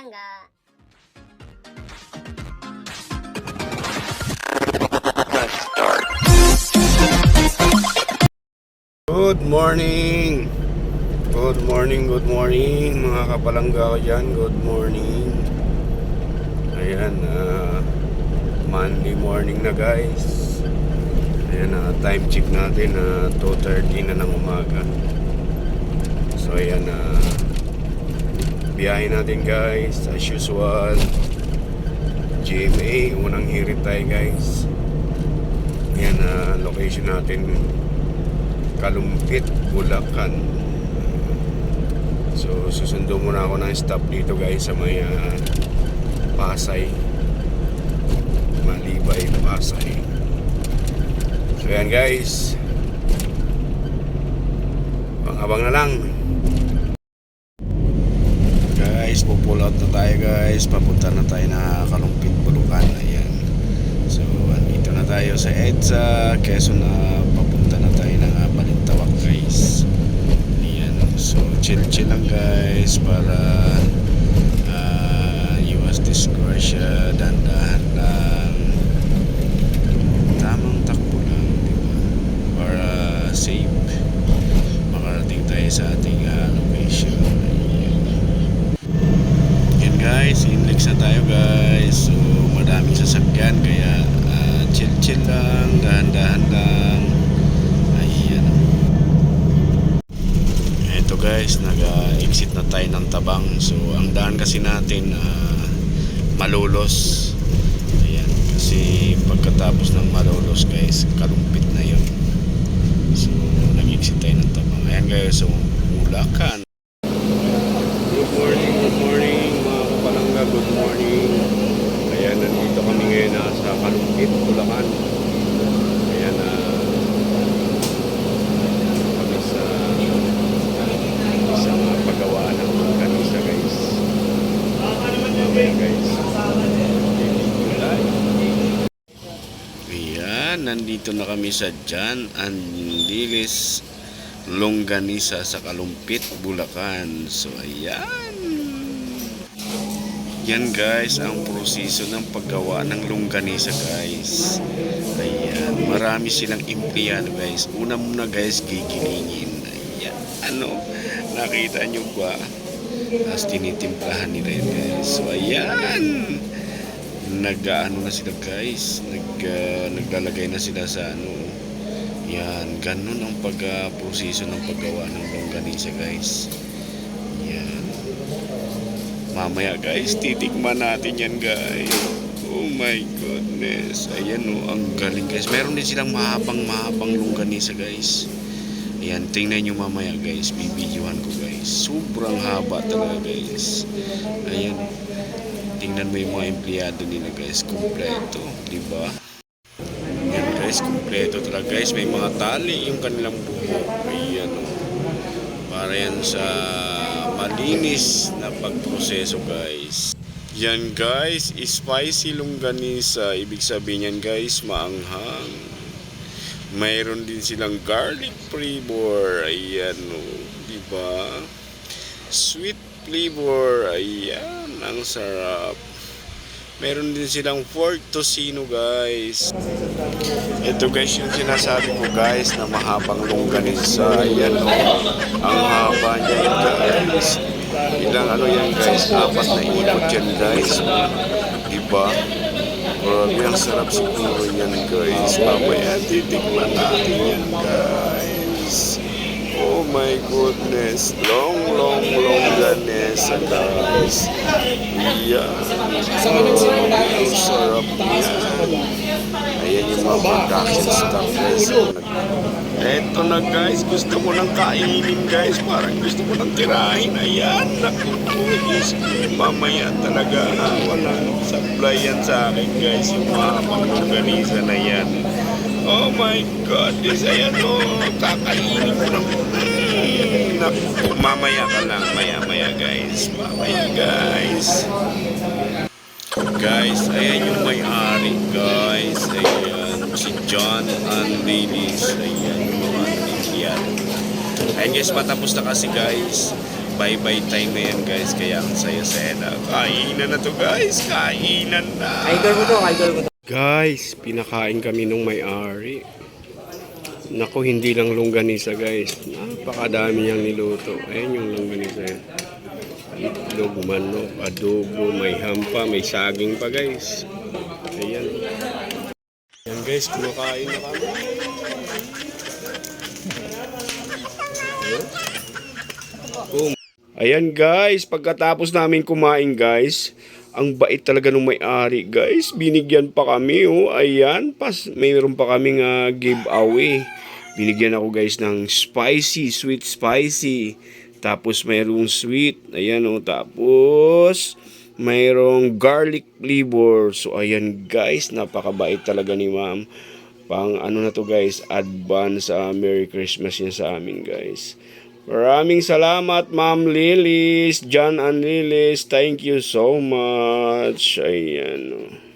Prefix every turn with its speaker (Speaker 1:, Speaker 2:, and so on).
Speaker 1: palangga.
Speaker 2: Good morning! Good morning, good morning mga kapalangga ko dyan. Good morning. Ayan, ah, Monday morning na guys. Ayan, ah, time check natin na 2.30 na ng umaga. So ayan, ah, biyahe natin guys as usual. GMA, unang hirit tayo guys. Ayan, ah, location natin Kalumpit, Bulacan. So, susundo muna ako ng stop dito guys sa may ah, Pasay. Malibay, Pasay. So, yan guys. Abang-abang na lang. Guys, pupull out na tayo guys. Papunta na tayo na Kalumpit, Bulacan. Ayan. So, andito na tayo sa EDSA, Quezon na papunta na tayo ng uh, Balintawak guys. Ayan. So, chill-chill lang guys para uh, iwas disgrasya, dandahan lang. Tamang takbo lang, di ba? Para safe. Makarating tayo sa ating uh, location. Ayan. Yan guys, inlex na tayo guys. So, madaming sasakyan kaya ah, chill-chill lang, dahan-dahan lang. Ayan. Ito guys, na tayo ng tabang. So, ang daan kasi natin ah, malulos. Ayan, kasi pagkatapos ng malulos guys, kalumpit na yun. So, nag-exit tayo ng tabang. Ayan guys, so, Bulacan. Good morning, good morning mga kapalangga, good morning. Ayan, nandito kami ngayon na sa Kalumpit, Bulacan. Ayan na kami sa isang paggawa ng kanisa guys. Mamaya guys. Ayan, nandito na kami sa Jan Andilis Longganisa sa Kalumpit, Bulacan. So, ayan. Yan guys, ang proseso ng paggawa ng longganisa guys. Ayan, marami silang empleyado guys. Una muna guys, gigilingin. Ayan, ano, nakita nyo ba? Tapos tinitimplahan nila yun guys. So, ayan. Nag-ano na sila guys. Nag, ah, naglalagay na sila sa ano, yan, ganun ang pag-proseso ng paggawa ng longganisa guys. Yan. Mamaya guys, titikman natin yan guys. Oh my goodness. Ayan oh, ang galing guys. Meron din silang mahabang mahabang longganisa guys. Ayan, tingnan nyo mamaya guys. Bibidyohan ko guys. Sobrang haba talaga guys. Ayan. Tingnan mo yung mga empleyado nila guys. Kompleto. Diba? Yan guys, kumpleto talaga guys. May mga tali yung kanilang buhok. Ayan o. Para yan sa malinis na pagproseso guys. Yan guys, spicy longganisa. Ibig sabihin yan guys, maanghang. Mayroon din silang garlic flavor. Ayan o. Diba? Sweet flavor. Ayan, ang sarap. Meron din silang pork tocino guys. Ito guys yung sinasabi ko guys na mahabang longganisa. Ayan o. Ang haba niya yun guys. Ilang ano yan guys. Apat na ikot yan guys. Diba? Grabe ang sarap siguro yan guys. Mamaya titikman natin yan guys. Oh my goodness. Long, long, longganisa guys. Yan. Ang sarap yan. Ayan yung mga production stuff guys. Eto na guys, gusto ko nang kainin guys. Parang gusto ko nang tirahin. Ayan, naku Mamaya talaga ah, walang supply yan sa akin guys. Yung mga pangluganisa na yan. Oh my God, this ayan o. Kakainin ko ng... Naku mamaya ka lang. Maya maya guys. Mamaya guys. Guys, ayan yung may-ari, guys. Ayan, si John Andilis. Ayan yung mga nandiyan. Ayan guys, patapos na kasi guys bye-bye time na yan guys. Kaya ang saya-saya na. Kainan na to guys. Kainan na.
Speaker 1: Idol ko to, idol ko to.
Speaker 2: Guys, pinakain kami nung may-ari. Naku, hindi lang longganisa guys. Napakadami niyang niluto. Ayan yung longganisa yan. Itlog, manok, adobo, may hampa, may saging pa guys. Ayan. Ayan guys, kumakain na kami. Oh. Ayan guys, pagkatapos namin kumain guys, ang bait talaga nung may-ari guys. Binigyan pa kami oh. Ayan, pas mayroon pa kaming ah, giveaway. Binigyan ako guys ng spicy, sweet spicy. Tapos mayroong sweet. Ayan oh. Tapos mayroong garlic flavor. So ayan guys, napakabait talaga ni ma'am. Pang ano na to guys, advance ah, Merry Christmas yan sa amin guys. Maraming salamat Ma'am Lilis, John and Lilis. Thank you so much. Ayan.